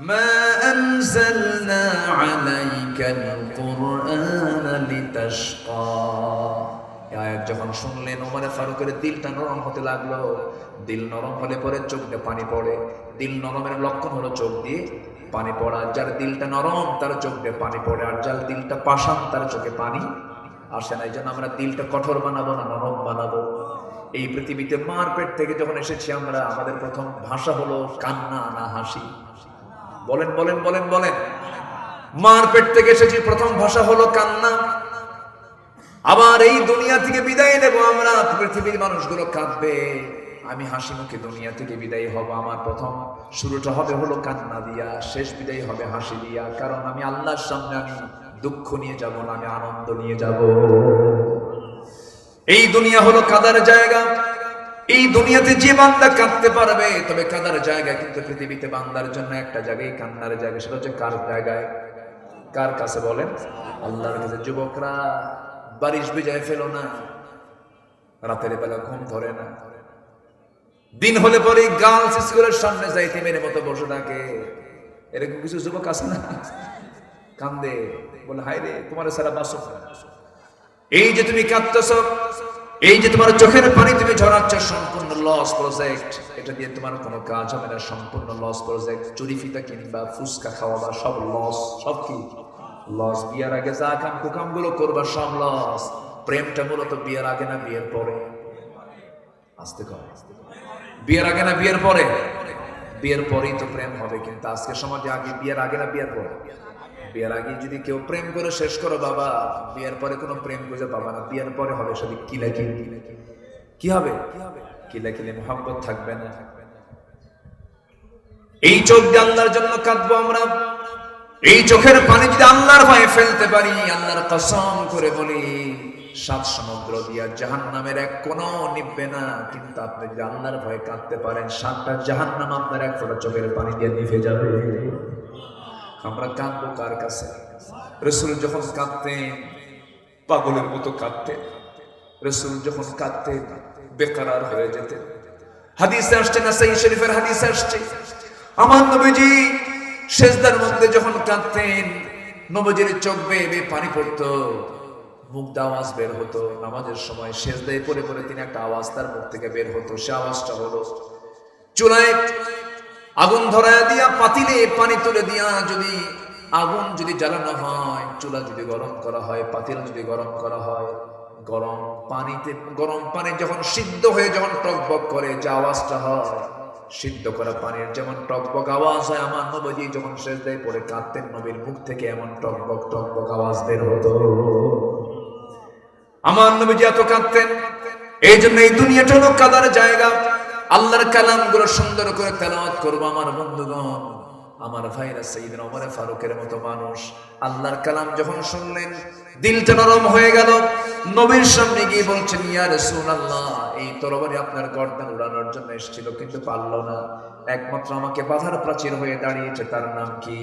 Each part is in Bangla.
ما أنزلنا عليك القرآن لتشقى এই আয়াত যখন শুনলেন ওমরে ফারুকের দিলটা নরম হতে লাগলো দিল নরম হলে পরে চোখ দিয়ে পানি পড়ে দিল নরমের লক্ষণ হলো চোখ দিয়ে পানি পড়া যার দিলটা নরম তার চোখ দিয়ে পানি পড়ে আর যার দিলটা পাষাণ তার চোখে পানি আসে না এই জন্য আমরা দিলটা কঠোর বানাবো না নরম বানাবো এই পৃথিবীতে মার পেট থেকে যখন এসেছি আমরা আমাদের প্রথম ভাষা হলো কান্না না হাসি বলেন বলেন বলেন বলেন। মার পেট থেকে এসেছি, প্রথম ভাষা হলো কান্না। আবার এই দুনিয়া থেকে বিদায় নেব আমরা, পৃথিবীর মানুষগুলো কাঁদবে। আমি হাসি মুখে দুনিয়া থেকে বিদায় হব, আমার প্রথম শুরুটা হবে হলো কান্না দিয়া, শেষ বিদায় হবে হাসি দিয়া, কারণ আমি আল্লাহর সামনে আমি দুঃখ নিয়ে যাব না, আমি আনন্দ নিয়ে যাব। এই দুনিয়া হলো কাদার জায়গা। এই দুনিয়াতে যে বান্দা কাঁদতে পারবে, তবে কাঁদার জায়গা কিন্তু পৃথিবীতে বান্দার জন্য একটা জায়গায়, কান্নার জায়গা, সেটা হচ্ছে কার জায়গায়? কার কাছে বলেন? আল্লাহর কাছে, যুবকরা, বারিশ বিজয় ফেলো না। রাতের বেলা ঘুম ধরে না। দিন হলে পরে গার্লস স্কুলের সামনে যাইতে মেরে মতো বসে থাকে। এরকম কিছু যুবক আছে না? কান্দে। বলে হাই রে তোমার সারা বাসো এই যে তুমি কাঁদতেছ এই যে তোমার চোখের পানি তুমি ঝরাচ্ছ, সম্পূর্ণ লস প্রজেক্ট এটা দিয়ে তোমার কোনো কাজ হবে না, সম্পূর্ণ লস প্রজেক্ট চুরি, ফিতা কিনবা, ফুচকা খাওয়া বা সব লস সব কি? লস বিয়ার আগে যা কাম কুকামগুলো করবা, সব লস প্রেমটা মূলত বিয়ের আগে না বিয়ের পরে? আসতে কর। বিয়ের আগে না বিয়ের পরে? বিয়ের পরেই তো প্রেম হবে, কিন্তু আজকে সমাজে আগে বিয়ের আগে না বিয়ের পরে? বিয়ের আগে যদি কেউ প্রেম করে শেষ করো, বাবা। বিয়ের পরে কোনো প্রেম খুঁজে পাবা না। বিয়ের পরে হবে শুধু কিলাকিলি। কি হবে? কিলাকিলি মোহাম্মত থাকবে না। এই চোখ দিয়ে আল্লাহর জন্য কাঁদবো আমরা। এই চোখের পানি যদি আল্লাহর ভয়ে ফেলতে পারি, আল্লাহর কসম করে বলি, সাত সমুদ্র দিয়া জাহান নামের এক কোন নিববে না। কিন্তু আপনি যদি আল্লাহর ভয়ে কাঁদতে পারেন, সাতটা জাহান নাম আপনার এক ফোটা চোখের পানি দিয়ে নিভে যাবে। আমরা কাঁদবো কার কাছে? রসুল যখন কাঁদতেন, পাগলের মতো কাঁদতেন। রসুল যখন কাঁদতেন বেকারার হয়ে যেতেন। হাদিসে আসছে না সেই শরীফের হাদিসে আসছে। আমার নবীজি শেষদার মধ্যে যখন কাঁদতেন, নবজির চোখ বেয়ে পানি পড়তো, মুখ আওয়াজ বের হতো। নামাজের সময় শেষ দিয়ে পরে পরে তিনি একটা আওয়াজ তার মুখ থেকে বের হতো। সে আওয়াজটা হলো, চুলায় আগুন ধরায় দিয়া পাতিলে পানি তুলে দিয়া যদি আগুন যদি জ্বালানো হয়, চুলা যদি গরম করা হয়, পাতিল যদি গরম করা হয়, গরম পানিতে, গরম পানি যখন সিদ্ধ হয়ে যখন টকবক করে, যে আওয়াজটা হয়, সিদ্ধ করা পানির যেমন টকবক আওয়াজ হয়, আমার নবজি যখন শেষ দেয় পরে কাঁদতেন, নবীর মুখ থেকে এমন টকবক টকবক আওয়াজ বের হতো। আমার নবীজি এত কাঁদতেন এই জন্য এই দুনিয়াটা হলো কাদার জায়গা। আল্লাহর কালামগুলো সুন্দর করে তেলাওয়াত করব আমার বন্ধুগণ। আমার ভাইরা সেইদিন ওমরে ফারুকের মতো মানুষ। আল্লাহর কালাম যখন শুনলেন, দিলটা নরম হয়ে গেল। নবীর সামনে গিয়ে বলছেন, ইয়া রাসূলুল্লাহ এই তরবারি আপনার গর্দান উড়ানোর জন্য এসেছিল, কিন্তু পারল না। একমাত্র আমাকে বাধার প্রাচীর হয়ে দাঁড়িয়েছে, তার নাম কি?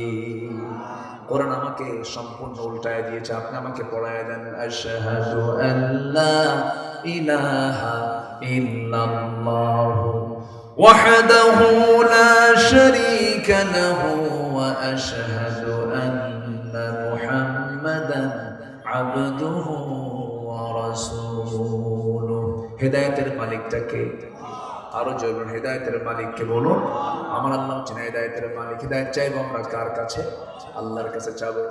কোরআন আমাকে সম্পূর্ণ উল্টায় দিয়েছে, আপনি আমাকে পড়ায় দেন, আশহাদু আল্লা ইলাহা ইল্লাল্লাহু وحده لا شريك له واشهد ان محمدا عبده ورسوله হেদায়েতের মালিকটাকে আরো জয়গুন হেদায়েতের মালিককে বলুন আমার আল্লাহ হচ্ছেন হেদায়েতের মালিক হেদায়েত চাইবো আমরা কার কাছে আল্লাহর কাছে চাবো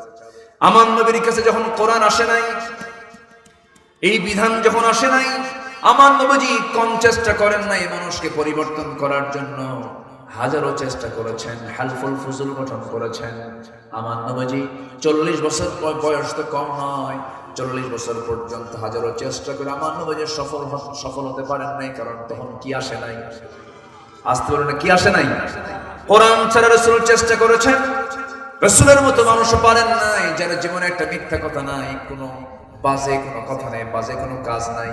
আমার নবীর কাছে যখন কোরআন আসে নাই এই বিধান যখন আসে নাই আমার নবজি কম চেষ্টা করেন নাই মানুষকে পরিবর্তন করার জন্য। হাজারো চেষ্টা করেছেন, হালফুল ফুজুল গঠন করেছেন। আমার নবীজি চল্লিশ বছর বয়স তো কম নয়। চল্লিশ বছর পর্যন্ত হাজারো চেষ্টা করে আমার নবীজি সফল সফল হতে পারেন নাই, কারণ তখন কি আসে নাই? আসতে পারে না, কি আসে নাই? কোরআন ছাড়া রসুল চেষ্টা করেছেন? রসুলের মতো মানুষ পারেন নাই যার জীবনে একটা মিথ্যা কথা নাই, কোনো বাজে কোনো কথা নেই, বাজে কোনো কাজ নাই।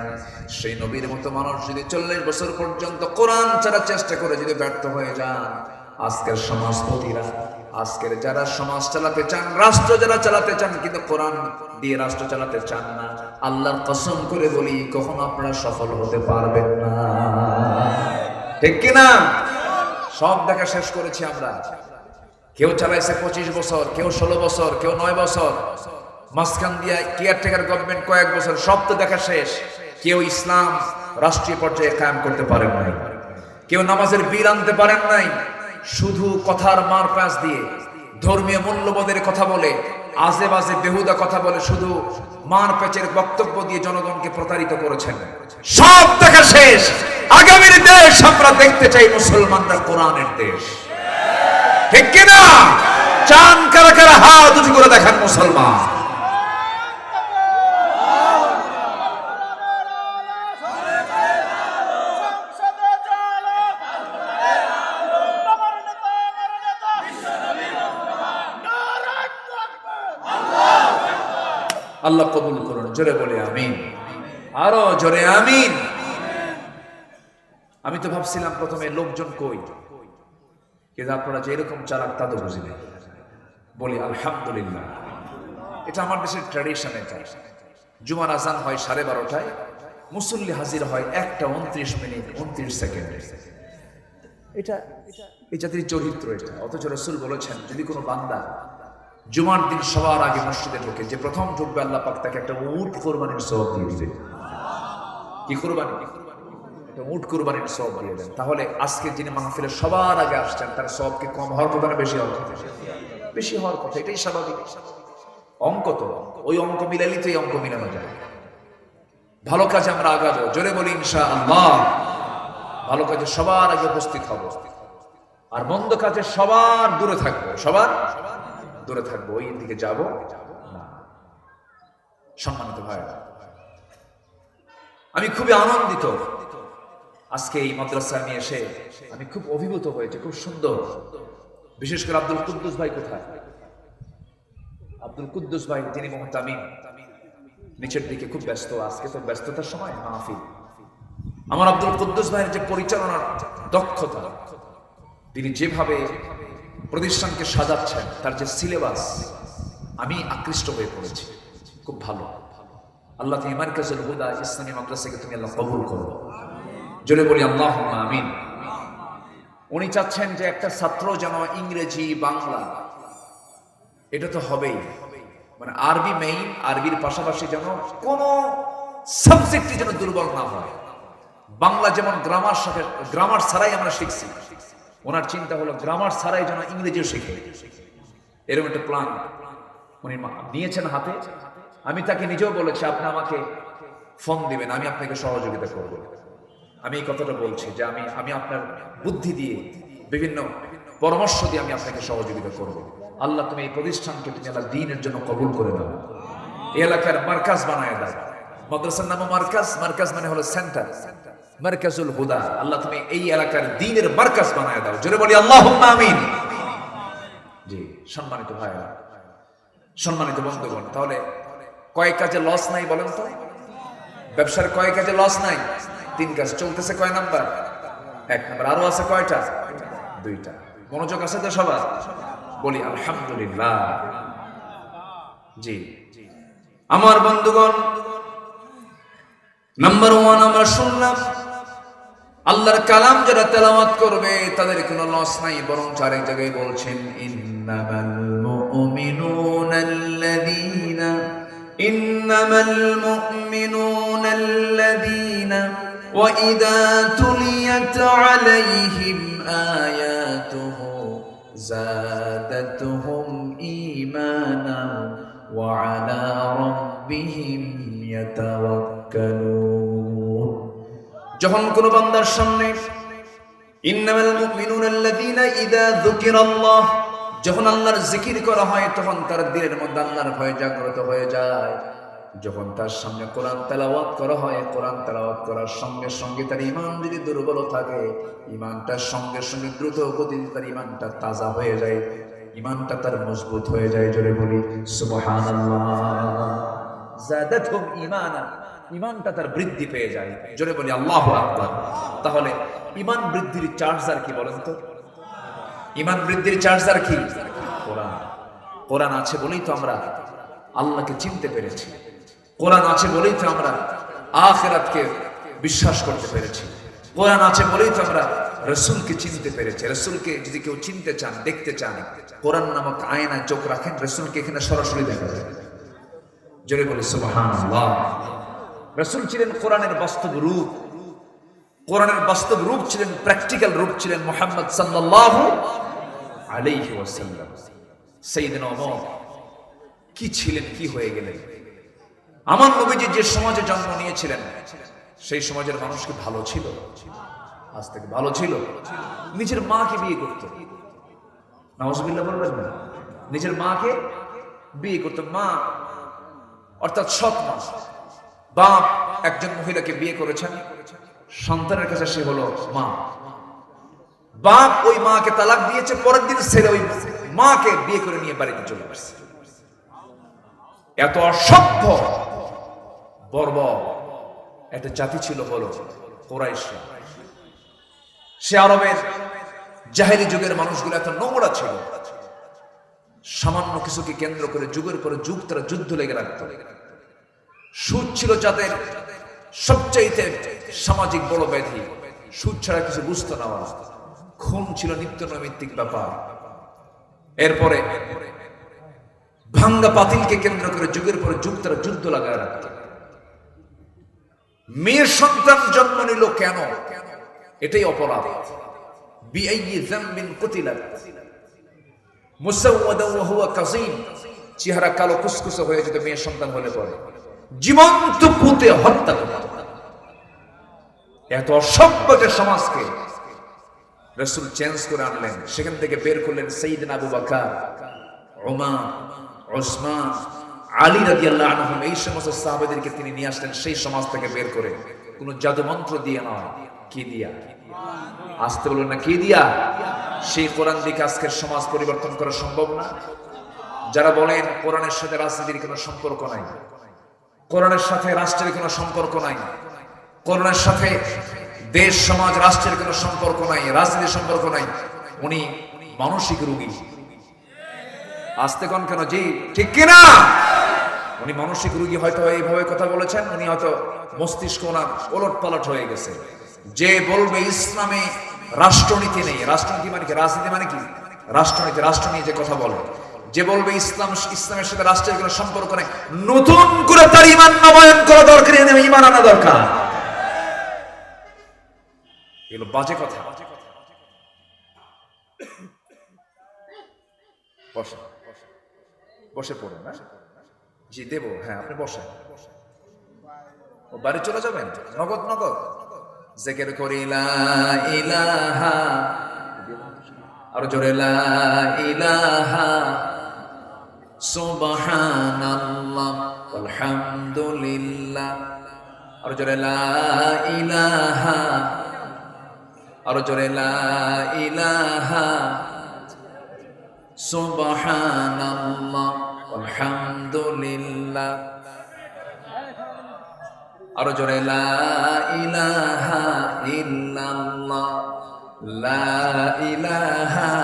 সেই নবীর মতো মানুষ যদি চল্লিশ বছর পর্যন্ত কোরআন ছাড়া চেষ্টা করে যদি ব্যর্থ হয়ে যান, আজকের সমাজপতিরা, আজকের যারা সমাজ চালাতে চান, রাষ্ট্র যারা চালাতে চান, কিন্তু কোরআন দিয়ে রাষ্ট্র চালাতে চান না, আল্লাহর কসম করে বলি, কখনো আপনারা সফল হতে পারবেন না। ঠিক কিনা? সব দেখা শেষ করেছি আমরা। কেউ চালাইছে পঁচিশ বছর, কেউ ষোলো বছর, কেউ নয় বছর। মাঝখান দিয়া কেয়ারটেকার গভর্নমেন্ট কয়েক বছর সব তো দেখা শেষ। কেউ ইসলাম রাষ্ট্রীয় পর্যায়ে কায়েম করতে পারেন নাই। কেউ নামাজের বীর আনতে পারেন নাই। শুধু কথার মার প্যাঁচ দিয়ে ধর্মীয় মূল্যবোধের কথা বলে আজে বাজে বেহুদা কথা বলে শুধু মার প্যাচের বক্তব্য দিয়ে জনগণকে প্রতারিত করেছেন। সব দেখা শেষ। আগামীর দেশ আমরা দেখতে চাই মুসলমানরা কোরআনের দেশ। ঠিক কিনা? চান কারা কারা হাত উঁচু করে দেখান মুসলমান। আল্লাহ কবুল করুন। জোরে বলে আমিন। আরও জোরে আমিন। আমি তো ভাবছিলাম প্রথমে লোকজন কই? কিন্তু আপনারা যে এরকম চালাক তা তো বুঝি নাই। বলি, আলহামদুলিল্লাহ। এটা আমার দেশের ট্র্যাডিশন এটা। জুমার আজান হয় সাড়ে বারোটায়, মুসল্লি হাজির হয় একটা উনত্রিশ মিনিট, উনত্রিশ সেকেন্ডে। এটা এই জাতির চরিত্র এটা। অথচ রসুল বলেছেন, যদি কোনো বান্দা জুমার দিন সবার আগে মসজিদে ঢোকে। যে প্রথম ঢুকবে আল্লাহ পাক তাকে একটা উট কোরবানির সব দিয়ে দিবে। কি কোরবানি? উট কোরবানির সব দিয়ে দেন। তাহলে আজকে যিনি মাহফিলে সবার আগে আসছেন, তার সব কি কম হওয়ার কথা না, বেশি হওয়ার কথা? বেশি হওয়ার কথা, এটাই স্বাভাবিক। অঙ্ক তো, ওই অঙ্ক মিলালি তো এই অঙ্ক মিলানো যায়। ভালো কাজে আমরা আগাবো, জোরে বলি ইনশা আল্লাহ ভালো কাজে সবার আগে উপস্থিত হব। আর মন্দ কাজে সবার দূরে থাকব। সবার? দূরে থাকব, ওই দিকে যাব। সম্মানিত ভাইরা আমি খুবই আনন্দিত। আজকে এই মাদ্রাসা নিয়ে এসে আমি খুব অভিভূত হয়েছে, খুব সুন্দর। বিশেষ করে আব্দুল কুদ্দুস ভাই কোথায়? আব্দুল কুদ্দুস ভাই, তিনি মোহতামিম। নিচের দিকে খুব ব্যস্ত, আজকে তো ব্যস্ততার সময়, মাহফিল। আমার আব্দুল কুদ্দুস ভাইয়ের যে পরিচালনার দক্ষতা, তিনি যেভাবে প্রতিষ্ঠানকে সাজাচ্ছেন, তার যে সিলেবাস আমি আকৃষ্ট হয়ে পড়েছি। খুব ভালো। আল্লাহ তুমি মার্কাজুল হুদা, ইসলামী মাদ্রাসাকে তুমি আল্লাহ কবুল করো। জোরে বলি আল্লাহ আমিন। উনি চাচ্ছেন যে একটা ছাত্র যেন ইংরেজি, বাংলা, এটা তো হবেই। মানে আরবি মেইন আরবির পাশাপাশি যেন কোন সাবজেক্টই যেন দুর্বল না হয়। বাংলা যেমন গ্রামার সাথে গ্রামার ছাড়াই আমরা শিখছি ওনার চিন্তা হলো গ্রামার ছাড়াই যেন ইংরেজিও শিখে। এরকম একটা প্ল্যান উনি নিয়েছেন হাতে। আমি তাকে নিজেও বলেছি, আপনি আমাকে ফোন দিবেন, আমি আপনাকে সহযোগিতা করব। আমি এই কথাটা বলছি যে আমি আমি আপনার বুদ্ধি দিয়ে বিভিন্ন পরামর্শ দিয়ে আমি আপনাকে সহযোগিতা করব। আল্লাহ তুমি এই প্রতিষ্ঠানকে তুমি আল্লাহ দিনের জন্য কবুল করে দাও। এই এলাকার মার্কাজ বানায় দাও। মাদ্রাসার নাম মার্কাজ মার্কাজ মানে হলো সেন্টার। মার্কাজুল হুদা। আল্লাহ তুমি এই এলাকার দিনের মার্কাজ বানায় দাও। জোরে বলি আল্লাহ আমিন। জি, সম্মানিত ভাইরা সম্মানিত বন্ধুগণ, তাহলে কয় কাজে লস নাই বলেন তো? ব্যবসার কয় কাজে লস নাই? তিন কাজ চলতেছে কয় নাম্বার? এক নাম্বার, আরও আছে কয়টা? দুইটা। মনোযোগ আছে তো সবার? বলি, আলহামদুলিল্লাহ। জি, আমার বন্ধুগণ নাম্বার ওয়ান আমরা শুনলাম। আল্লাহর কালাম যারা তেলাওয়াত করবে তাদের কোনো লস নাই বরং চারেক জায়গায় বলছেন ইন্নামাল মুমিনুনা আল্লাযীনা ইন্নামাল মুমিনুনা আল্লাযীনা وإذا تليت عليهم آياته زادتهم إيمانا وعلى ربهم يتوكلون যখন কোন বান্দার সামনে, ইন্নামাল মুমিনুনা আল্লাযীনা ইযা যুকিরাল্লাহ যখন আল্লাহর জিকির করা হয়, তখন তার দিলের মধ্যে আল্লাহর ভয় জাগ্রত হয়ে যায়। যখন তার সামনে কোরআন তেলাওয়াত করা হয়, কোরআন তেলাওয়াত করার সঙ্গে সঙ্গে তার ইমান যদি দুর্বল থাকে ইমানটার সঙ্গে সঙ্গে দ্রুত গতিতে তার ইমানটা তাজা হয়ে যায় ইমানটা তার মজবুত হয়ে যায়, জোরে বলি, সুবহানাল্লাহ। জাদাতহুম ঈমানা ইমানটা তার বৃদ্ধি পেয়ে যায়। জোরে বলি, আল্লাহু আকবার। তাহলে ইমান বৃদ্ধির চার্জার কি বলেন তো? ইমান বৃদ্ধির চার্জার কি? কোরআন। কোরআন আছে বলেই তো আমরা আল্লাহকে চিনতে পেরেছি। কোরআন আছে বলেই তো আমরা আখিরাতকে বিশ্বাস করতে পেরেছি। কোরআন আছে বলেই তো আমরা রসুলকে চিনতে পেরেছে। রসুলকে যদি কেউ চিনতে চান, দেখতে চান, কোরআন নামক আয়না চোখ রাখেন, রসুলকে এখানে সরাসরি দেখা যায়। জোরে বলি, সুবহানাল্লাহ। রসুল ছিলেন কোরআনের বাস্তব রূপ। কোরআনের বাস্তব রূপ ছিলেন প্র্যাকটিক্যাল রূপ ছিলেন মোহাম্মদ সাইয়েদনা ওমর, কি ছিলেন, কি হয়ে গেলেন? আমার নবীজি যে সমাজে জন্ম নিয়েছিলেন, সেই সমাজের মানুষ কি ভালো ছিল? আজ থেকে ভালো ছিল। নিজের মাকে বিয়ে করত। নওয়াজবিল্লাহ বলবেন না নিজের মাকে বিয়ে করত। মা, অর্থাৎ সৎ মা। বাপ একজন মহিলাকে বিয়ে করেছেন। সন্তানের কাছে সে হলো মা। বাপ ওই মাকে তালাক দিয়েছে, পরের দিন ছেলে ওই মাকে বিয়ে করে নিয়ে বাড়িতে চলে আসছে। এত অসভ্য বর্ব একটা জাতি ছিল হলো সে আরবের জাহেরি যুগের মানুষগুলো এত নোংরা ছিল। সামান্য কিছুকে কেন্দ্র করে যুগের পরে যুগ তারা যুদ্ধ লেগে রাখত। সুদ ছিল যাদের সবচাইতে সামাজিক বড় ব্যাধি। সুদ ছাড়া কিছু বুঝতো না ওরা। খুন ছিল নিত্য নৈমিত্তিক ব্যাপার। এরপরে ভাঙ্গা পাতিলকে কেন্দ্র করে যুগের পরে যুগ তারা যুদ্ধ লাগায় রাখত। মেয়ের সন্তান জন্ম নিল কেন? এটাই অপরাধ। চেহারা কালো কুসকুসে হয়ে যেত মেয়ের সন্তান হলে পরে। জীবন্ত পুঁতে হত্যা করত। এত অসভ্য যে সমাজকে রসুল চেঞ্জ করে আনলেন, সেখান থেকে বের করলেন সঈদিন আবু বাকার ওমর ওসমান আলী রাজি আল্লাহ আনহুম এই সমস্ত সাহাবেদেরকে তিনি নিয়ে আসলেন, সেই সমাজ থেকে বের করে। কোন জাদু মন্ত্র দিয়ে নয় কি দিয়া? আসতে বলুন না, কি দিয়া? সেই কোরআন দিকে আজকের সমাজ পরিবর্তন করা সম্ভব না। যারা বলেন কোরআনের সাথে রাজনীতির কোনো সম্পর্ক নাই কোরআনের সাথে রাষ্ট্রের কোনো সম্পর্ক নাই। কোরআনের সাথে দেশ, সমাজ, রাষ্ট্রের কোনো সম্পর্ক নাই, রাজনীতির সম্পর্ক নাই। উনি মানসিক রোগী। আসতে কোন কেন? জি, ঠিক কিনা? উনি মানসিক রোগী হয়তো এইভাবে কথা বলেছেন, উনি হয়তো মস্তিষ্ক ওনার ওলট পালট হয়ে গেছে। যে বলবে ইসলামে রাষ্ট্রনীতি নেই। রাষ্ট্রনীতি মানে কি? রাজনীতি মানে কি? রাষ্ট্রনীতি, রাষ্ট্র নিয়ে যে কথা বলে। যে বলবে, ইসলাম, ইসলামের সাথে রাষ্ট্রের কোনো সম্পর্ক নেই। নতুন করে তার ইমান নবায়ন করা দরকার, এনে ইমান আনা দরকার। এগুলো বাজে কথা। বসে বসে পড়ুন না জি, দেবো হ্যাঁ আপনি বসেন। ও, বাড়ি চলে যাবেন? নগদ নগদ? জেকের করি, লা ইলাহা। আরও জোরে, লা ইলাহা। সুবহানাল্লাহ আলহামদুলিল্লাহ। জোরে লা জোরে আলহামদুলিল্লাহ। আরও জোরে ইলাহা ইল্লাল্লাহ লা ইলাহা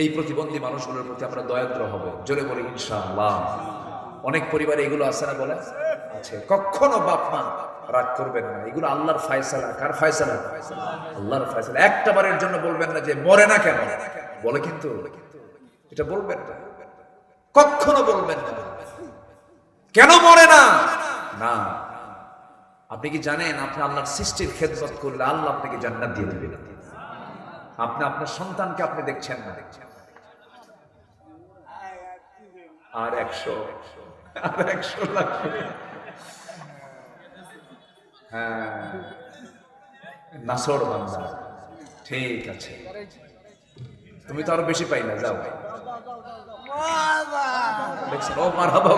এই প্রতিবন্ধী মানুষগুলোর প্রতি আমরা দয়াদ্র হব। জোরে বলি, ইনশাআল্লাহ। অনেক পরিবারে এগুলো আছে না বলে? আছে। কখনো বাপ মা রাগ করবেন না। এগুলো আল্লাহর ফায়সালা। কার ফায়সালা? আল্লাহর ফায়সালা। একটা বারের জন্য বলবেন না যে, মরে না কেন? বলে কিন্তু। এটা বলবেন না। কখনো বলবেন না। কেন মরে না? না। আপনি কি জানেন, আপনি আল্লাহর সৃষ্টির খেদমত করলে আল্লাহ আপনাকে জান্নাত দিয়ে দেবে আপনি আপনার সন্তানকে আপনি দেখছেন না। দেখছেন আর একশো। আর একশো লাগবে। হ্যাঁ। নাসর বান্দা ঠিক আছে। তুমি তো আরও বেশি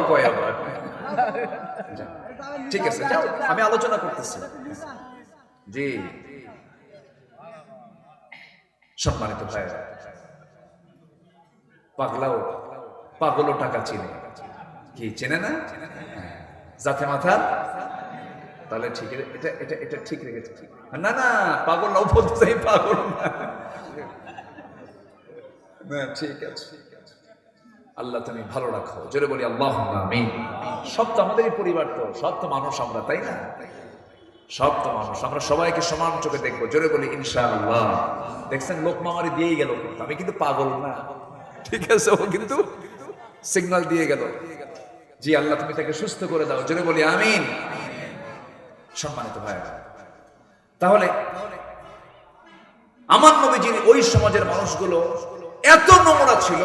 কয় আবার। যাও। ঠিক আছে, যাও, আমি আলোচনা করতেছি। জি। সম্মানিত ভাইরা পাগলাও। পাগলও টাকা চিনে। কি, চেনে না। জাতে মাথা তাহলে ঠিক, এটা এটা এটা ঠিক রেখেছে। না না, পাগল নাও পাগল না। ঠিক আছে। আল্লাহ তুমি ভালো রাখো। জোরে বলি, আল্লাহ সব তো আমাদেরই পরিবার তো, সব তো মানুষ আমরা, তাই না? সব তো মানুষ, আমরা সবাইকে সমান চোখে দেখব। জোরে বলি, ইনশাআল্লাহ। দেখছেন, লোক মামারি দিয়েই গেল। আমি কিন্তু পাগল না। ঠিক আছে, ও কিন্তু সিগন্যাল দিয়ে গেল। জি, আল্লাহ, তুমি তাকে সুস্থ করে দাও। জোরে বলি, আমিন। সম্মানিত ভাই তাহলে আমার নবীজির ওই সমাজের মানুষগুলো এত নোংরা ছিল,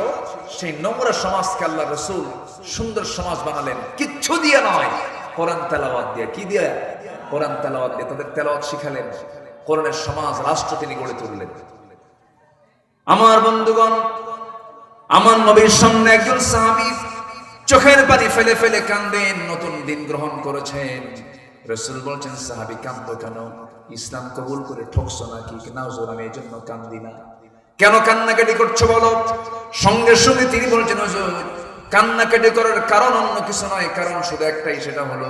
সেই নোংরা সমাজকে আল্লাহ রসুল সুন্দর সমাজ বানালেন। কিচ্ছু দিয়ে নয়। কোরআন তেলাওয়াত দিয়ে। কি দিয়ে? কোরআন তেলাওয়াত দিয়ে। তাদের তেলাওয়াত শিখালেন। কোরআনের সমাজ, রাষ্ট্র তিনি গড়ে তুললেন। আমার বন্ধুগণ আমার নবীর সামনে একজন সাহাবী চোখের পানি ফেলে ফেলে কান্দেন নতুন দিন গ্রহণ করেছেন। রসুল বলছেন, সাহাবী, কান্দ কেন? ইসলাম কবুল করে ঠকছো নাকি? না হুজুর আমি এই জন্য কান্দি না। কেন কান্নাকাটি করছ বলো? সঙ্গে সঙ্গে তিনি বলছেন কান্নাকাটি করার কারণ অন্য কিছু নয়, কারণ শুধু একটাই, সেটা হলো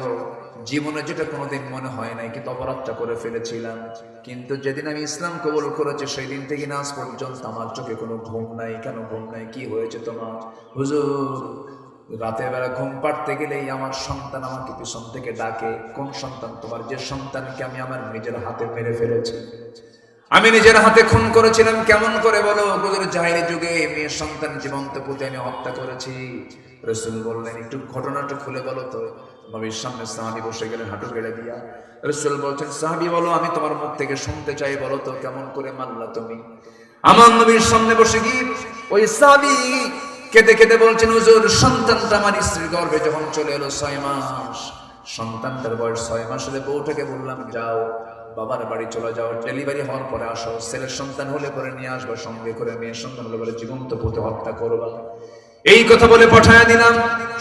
জীবনে যেটা কোনোদিন মনে হয় নাই কিন্তু অপরাধটা করে ফেলেছিলাম। কিন্তু যেদিন আমি ইসলাম কবুল করেছি সেই দিন থেকে না আজ পর্যন্ত আমার চোখে কোনো ঘুম নাই। কেন ঘুম নাই? কি হয়েছে তোমার? হুজুর রাতের বেলা ঘুম পাড়তে গেলেই আমার সন্তান আমাকে পিছন থেকে ডাকে, কোন সন্তান? তোমার যে সন্তানকে আমি আমার নিজের হাতে মেরে ফেলেছি। আমি নিজের হাতে খুন করেছিলাম, কেমন করে বলো? যুগে মেয়ের সন্তান জীবন্ত পুঁতে আমি হত্যা করেছি। রসুল বললেন, একটু ঘটনাটা খুলে বলো তো। নবীর সামনে সাহাবি বসে গেলেন হাঁটু গেড়ে দিয়া। রসুল বলছেন, সাহাবি, বলো, আমি তোমার মুখ থেকে শুনতে চাই, বলো তো, কেমন করে মানলা তুমি? আমার নবীর সামনে বসে গিয়ে ওই সাহাবি কেঁদে কেঁদে বলছেন, হুজুর, সন্তানটা আমার স্ত্রীর গর্ভে যখন চলে এলো ছয় মাস, সন্তানটার বয়স ছয় মাস হলে বউটাকে বললাম, যাও, বাবার বাড়ি চলে যাও, ডেলিভারি হওয়ার পরে আসো, ছেলের সন্তান হলে পরে নিয়ে আসবা, সঙ্গে করে মেয়ের সন্তান হলে পরে জীবন্ত পুঁতে হত্যা করবা। এই কথা বলে পাঠায় দিলাম।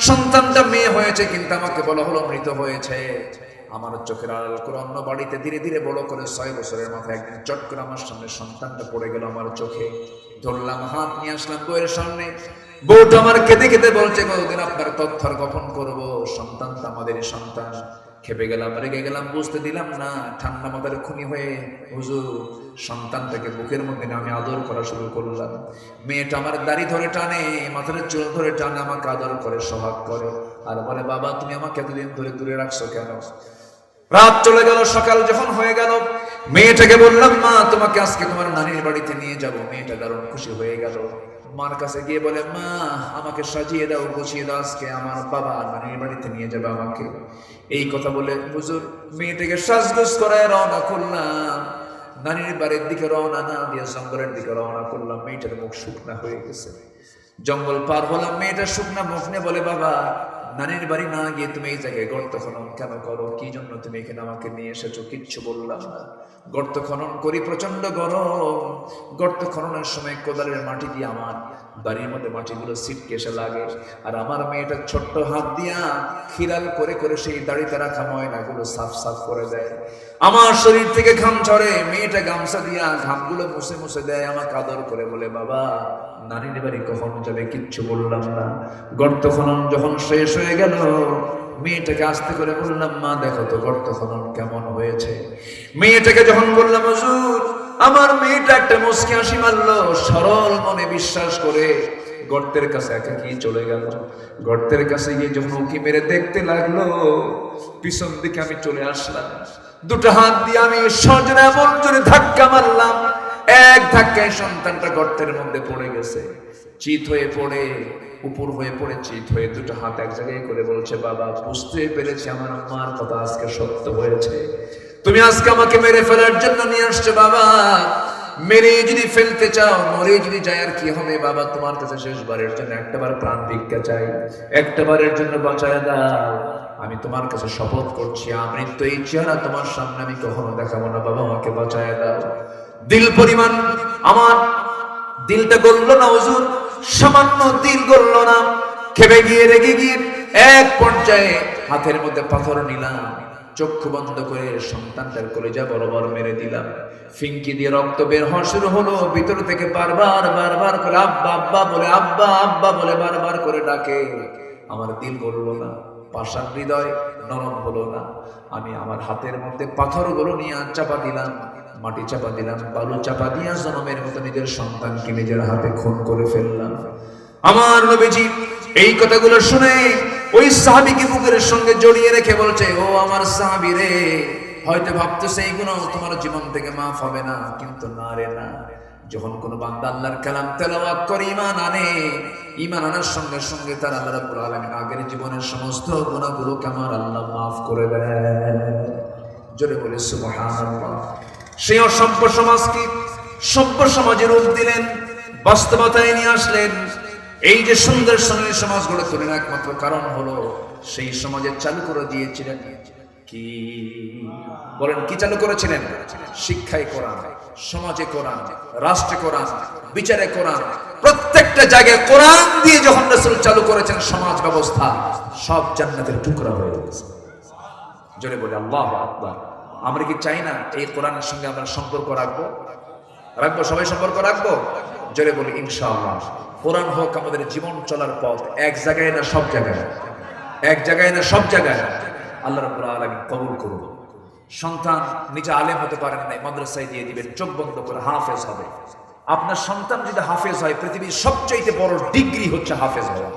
সন্তানটা মেয়ে হয়েছে, কিন্তু আমাকে বলা হলো মৃত হয়েছে। আমার চোখের আড়াল করে অন্য বাড়িতে ধীরে ধীরে বড় করে ছয় বছরের মাথায় একদিন চট করে আমার সামনে সন্তানটা পড়ে গেল আমার চোখে। ধরলাম, হাত নিয়ে আসলাম বইয়ের সামনে। বউটা আমার কেঁদে কেঁদে বলছে কতদিন আপনার তথ্য গঠন করব। সন্তান তো আমাদেরই সন্তান। খেপে গেলাম, রেগে গেলাম, বুঝতে দিলাম, না, ঠান্ডা মাথার খুনি হয়ে হুজুর, সন্তানটাকে বুকের মধ্যে আমি আদর করা শুরু করলাম। মেয়েটা আমার দাড়ি ধরে টানে, মাথার চুল ধরে টানে, আমাকে আদর করে, সোহাগ করে আর বলে, বাবা, তুমি আমাকে এতদিন ধরে দূরে রাখছো কেন? রাত চলে গেল, সকাল যখন হয়ে গেল, মেয়েটাকে বললাম, মা, তোমাকে আজকে তোমার নানির বাড়িতে নিয়ে যাব। মেয়েটা দারুণ খুশি হয়ে গেল। মার কাছে গিয়ে বলে, মা, আমাকে সাজিয়ে দাও, গুছিয়ে দাও, আজকে আমার বাবা নানির বাড়িতে নিয়ে যাবে আমাকে। এই কথা বলে হুজুর মেয়েটিকে সাজগোজ করায় রওনা করলাম। নানির বাড়ির দিকে রওনা না দিয়ে জঙ্গলের দিকে রওনা করলাম। মেয়েটার মুখ শুকনা হয়ে গেছে। জঙ্গল পার হলাম। মেয়েটা শুকনা মুখ নিয়ে বলে, বাবা নানির বাড়ি না গিয়ে তুমি এই জায়গায় গর্ত খনন কেন করো? কি জন্য তুমি এখানে আমাকে নিয়ে এসেছ? কিচ্ছু বললাম না। গর্ত খনন করি প্রচণ্ড গরম। গর্ত খননের সময় কোদালের মাটি দিয়ে আমার বাড়ির মধ্যে মাটিগুলো সিটকে এসে লাগে। আর আমার মেয়েটা ছোট্ট হাত দিয়া খিলাল করে করে সেই দাড়িতে রাখা ময়নাগুলো সাফ সাফ করে দেয়। আমার শরীর থেকে ঘাম ঝরে, মেয়েটা গামছা দিয়া ঘামগুলো মুছে মুছে দেয়, আমাকে আদর করে বলে, বাবা নানির বাড়ি কখন যাবে কিচ্ছু বললাম না। গর্ত খনন যখন শেষ হয়ে গেল, মেয়েটাকে আস্তে করে বললাম, মা, দেখো তো গর্ত খনন কেমন হয়েছে? মেয়েটাকে যখন বললাম, হুজুর আমার মেয়েটা একটা মুসকি হাসি মারলো, সরল মনে বিশ্বাস করে গর্তের কাছে একা কি চলে গেল। গর্তের কাছে গিয়ে যখন উকি মেরে দেখতে লাগল, পিছন দিকে আমি চলে আসলাম। দুটো হাত দিয়ে আমি সজনে এমন জোরে ধাক্কা মারলাম, এক ধাক্কায় সন্তানটা গর্তের মধ্যে পড়ে গেছে। চিত হয়ে পড়ে, উপর হয়ে পড়ে, চিত হয়ে দুটো হাত এক জায়গায় করে বলছে, বাবা, বুঝতে পেরেছি আমার মার কথা আজকে সত্য হয়েছে। তুমি আজকে আমাকে মেরে ফেলার জন্য নিয়ে আসছো, বাবা। মেরে যদি ফেলতে চাও, মরে যদি যায়, আর কি হবে, বাবা? তোমার কাছে শেষবারের জন্য একটাবার প্রাণ ভিক্ষা চাই, একটাবারের জন্য বাঁচায় দাও। আমি তোমার কাছে শপথ করছি আমৃত্যু এই চেহারা তোমার সামনে আমি কখনো দেখাবো না, বাবা, আমাকে বাঁচায় দাও। দিল পরিমাণ আমার দিলটা গললো না, হুজুর? সামান্য দিল গললো না। খেপে গিয়ে রেগে গিয়ে এক পর্যায়ে হাতের মধ্যে পাথর নিলাম। চক্ষু বন্ধ করে সন্তানটার কলেজা বরাবর মেরে দিলাম। ফিঙ্কি দিয়ে রক্ত বের হওয়া শুরু হলো। ভিতর থেকে বারবার বারবার করে আব্বা আব্বা বলে, আব্বা আব্বা বলে বারবার করে ডাকে। আমার দিল বলল না, পাষাণ হৃদয় নরম হলো না। আমি আমার হাতের মধ্যে পাথরগুলো নিয়ে চাপা দিলাম, মাটি চাপা দিলাম, বালু চাপা দিয়া জনমের মতো নিজের সন্তানকে নিজের হাতে খুন করে ফেললাম। আমার নবীজি এই কথাগুলো শুনে ওই সাহাবিকে বুকের সঙ্গে জড়িয়ে রেখে বলছে, ও আমার সাহাবি রে, হয়তো ভাবতেছে এইগুলো তোমার জীবন থেকে মাফ হবে না, কিন্তু না রে না। যখন কোন বান্দা আল্লাহর কালাম তেলাওয়াত করে ইমান আনে ইমান আনার সঙ্গে সঙ্গে তার আল্লাহ রাব্বুল আলামিন আগের জীবনের সমস্ত গুনাহগুলোকে আমার আল্লাহ মাফ করে দেয় জোরে বলে, সুবহানাল্লাহ। সেই অসভ্য সমাজকে সভ্য সমাজের রূপ দিলেন, বাস্তবতায় নিয়ে আসলেন। এই যে সুন্দর সুন্দর সমাজ গড়ে তোলেন একমাত্র কারণ হলো সেই সমাজে চালু করে দিয়েছিলেন কি? বলেন, কি চালু করেছিলেন? শিক্ষায় কোরআন, সমাজে কোরআন, রাষ্ট্রে কোরআন, বিচারে কোরআন। প্রত্যেকটা জায়গায় কোরআন দিয়ে যখন রাসূল চালু করেছেন সমাজ ব্যবস্থা, সব জান্নাতের টুকরা হয়ে গেছে। জোরে বলে, আল্লাহ আকবার। আমরা কি চাই না এই কোরআনের সঙ্গে আমরা সম্পর্ক রাখব? রাখব, সবাই সম্পর্ক রাখব? জোরে বলি, ইনশাআল্লাহ। কোরআন হোক আমাদের জীবন চলার পথ, এক জায়গায় না সব জায়গায়। এক জায়গায় না সব জায়গায়। আল্লাহ রব্লা আলমী কবুল করব সন্তান নিজে আলেম হতে পারেন না মাদ্রাসায় দিয়ে দিবেন, চোখ বন্ধ করে হাফেজ হবে। আপনার সন্তান যদি হাফেজ হয়, পৃথিবীর সবচাইতে বড় ডিগ্রি হচ্ছে হাফেজ হওয়া।